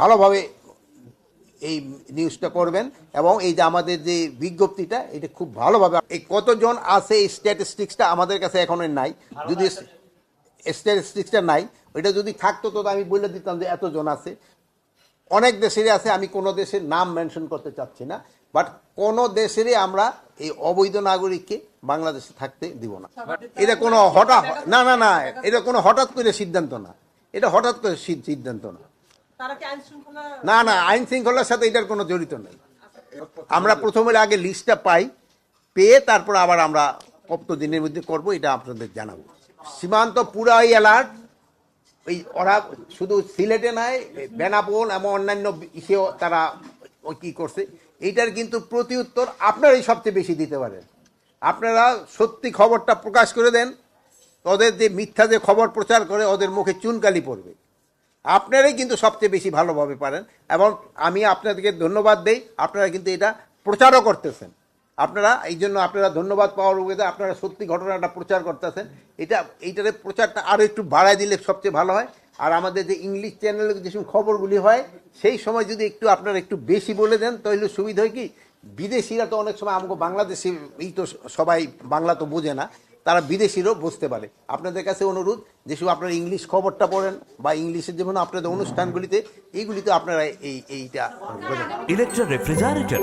ভালোভাবে এই নিউজটা করবেন এবং এই যে আমাদের যে বিজ্ঞপ্তিটা এটা খুব ভালোভাবে এই কতজন আছে এই স্ট্যাটিস্টিক্সটা আমাদের কাছে এখনও নাই। যদি স্ট্যাটিস্টিক্সটা নাই ওইটা যদি থাকতো তো আমি বলে দিতাম যে এতজন আছে। অনেক দেশেরই আছে আমি কোনো দেশের নাম মেনশন করতে চাচ্ছি না বাট কোনো দেশেরই আমরা এই অবৈধ নাগরিককে বাংলাদেশে থাকতে দিব না। এটা কোনো হঠাৎ না না না এটা কোনো হঠাৎ করে সিদ্ধান্ত না। এটা হঠাৎ করে সিদ্ধান্ত না। না না, আইন শৃঙ্খলার সাথে এটার কোনো জড়িত নেই। আমরা প্রথমে আগে লিস্টটা পাই, পেয়ে তারপর আবার আমরা কত দিনের মধ্যে করব, এটা আপনাদের জানাব। সীমান্ত পুরাই অ্যালার্ট ওই ওরা শুধু সিলেটে নয় বেনাপোল এবং অন্যান্য ইসেও তারা কী করছে। এইটার কিন্তু প্রতি উত্তর আপনারাই সবচেয়ে বেশি দিতে পারেন। আপনারা সত্যি খবরটা প্রকাশ করে দেন, ওদের যে মিথ্যা যে খবর প্রচার করে, ওদের মুখে চুনকালি পড়বে। আপনারাই কিন্তু সবচেয়ে বেশি ভালোভাবে পারেন এবং আমি আপনাদেরকে ধন্যবাদ দেই। আপনারা কিন্তু এটা প্রচারও করতেছেন। আপনারা, এই জন্য আপনারা ধন্যবাদ পাওয়ার উপরে আপনারা সত্যি ঘটনাটা প্রচার করতেছেন। এটা, এইটার প্রচারটা আরও একটু বাড়ায় দিলে সবচেয়ে ভালো হয়। আর আমাদের যে ইংলিশ চ্যানেলে যে সময় খবরগুলি হয়, সেই সময় যদি একটু আপনারা একটু বেশি বলে দেন, তাহলে সুবিধা হয় কি? বিদেশিরা তো অনেক সময় আমাকে বাংলাদেশি, এই তো সবাই বাংলা তো বোঝে না। তারা বিদেশিরও বুঝতে পারে। আপনাদের কাছে অনুরোধ যে শুধু আপনারা ইংলিশ খবরটা পড়েন বা ইংলিশের যেমন আপনাদের অনুষ্ঠানগুলিতে এইগুলিতে আপনারা এই এইটা ইলেকট্রা রেফ্রিজারেটর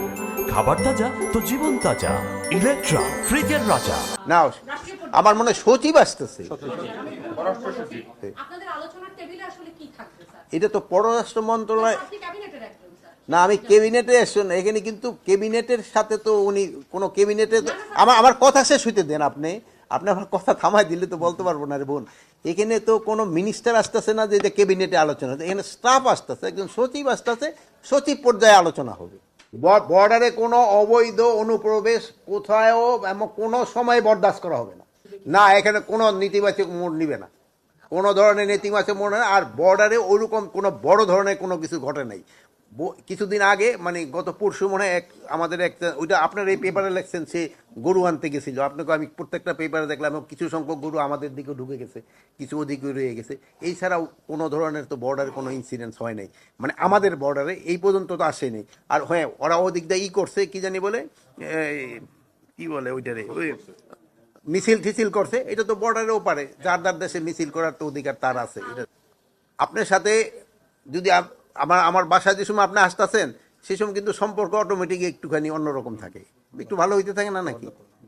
খাবার তাজা তো জীবন তাজা। ইলেকট্রা ফ্রিজের রাজা। না আমার মনে হয় সচিব আসতেছে। আপনাদের আলোচনার টেবিলে আসলে কি থাকবে স্যার? এটা তো পররাষ্ট্র মন্ত্রণালয় না আমি ক্যাবিনেটে এসছেন এখানে কিন্তু ক্যাবিনেটের সাথে তো উনি কোনো ক্যাবিনেটে আমার আমার কথা শেষ হইতে দেন আপনি। আপনি আমার কথা থামাই দিলে তো বলতে পারব না রে বোন। এখানে তো কোনো মিনিস্টার আসতেছে না যে এটা ক্যাবিনেটে আলোচনা হচ্ছে। এখানে স্টাফ আসতেছে, একজন সচিব আসতেছে, সচিব পর্যায়ে আলোচনা হবে। বর্ডারে কোনো অবৈধ অনুপ্রবেশ কোথায়ও এমন কোনো সময় বরদাস্ত করা হবে না। না, এখানে কোনো নেতিবাচক মোড় নিবে না। কোনো ধরনের নেতিবাচক মোড় আর বর্ডারে ওরকম কোনো বড় ধরনের কোনো কিছু ঘটে নাই। কিছুদিন আগে মানে গত পরশু মনে এক আমাদের একটা ওইটা আপনার এই পেপারে লেখছেন সে গরু আনতে গেছিল। আপনাকে আমি প্রত্যেকটা পেপারে দেখলাম কিছু সংখ্যক গরু আমাদের দিকে ঢুকে গেছে, কিছু ওদিকে রয়ে গেছে। এই ছাড়াও কোনো ধরনের তো বর্ডারে কোনো ইনসিডেন্স হয় নাই। মানে আমাদের বর্ডারে এই পর্যন্ত তো আসেনি। আর হ্যাঁ ওরা ওদিক দিয়ে ই করছে, কি জানি বলে? কি বলে ওইটারে? ওই মিছিল টিছিল করছে, এটা তো বর্ডারেও পারে। যার যার দেশে মিছিল করার তো অধিকার তার আছে। আপনার সাথে যদি আমার আমার বাসায় যে সময় আপনি আসতেছেন সে সময় কিন্তু সম্পর্ক অটোমেটিক একটুখানি অন্যরকম থাকে। একটু ভালো হইতে থাকে না নাকি?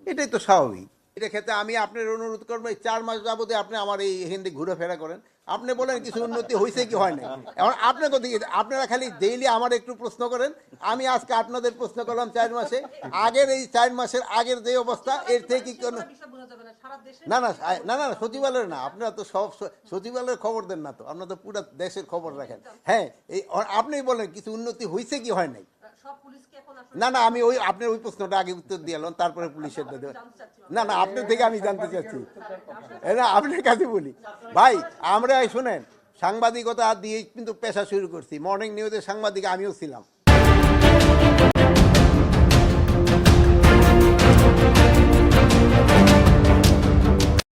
এটাই তো স্বাভাবিক। এটা ক্ষেত্রে আমি আপনার অনুরোধ করব, এই চার মাস যাবতে আপনি আমার এই হিন্দি ঘুরেফেরা করেন। আপনি বলেন কিছু উন্নতি হয়েছে কি হয় না এখন আপনার দিকে আপনারা খালি ডেইলি আমার একটু প্রশ্ন করেন। আমি আজকে আপনাদের প্রশ্ন করলাম চার মাসে। আগের এই চার মাসের আগের যে অবস্থা, এর থেকে কি কোনো না না না না না না, সচিবালয়ের না। আপনারা তো সব সচিবালয়ের খবর দেন না তো। আপনারা তো পুরো দেশের খবর রাখেন। হ্যাঁ এই আপনিই বলেন কিছু উন্নতি হয়েছে কি হয় নাই? না না আমি ওই আপনার ওই প্রশ্নটা আগে উত্তর দিয়ে এলাম তারপরে পুলিশের দেবে না না আপনার থেকে আমি জানতে চাচ্ছি। এ না আপনার কাছে বলি। ভাই আমরা শোনেন সাংবাদিকতা দিয়ে কিন্তু পেশা শুরু করছি। মর্নিং নিউজের সাংবাদিক আমিও ছিলাম।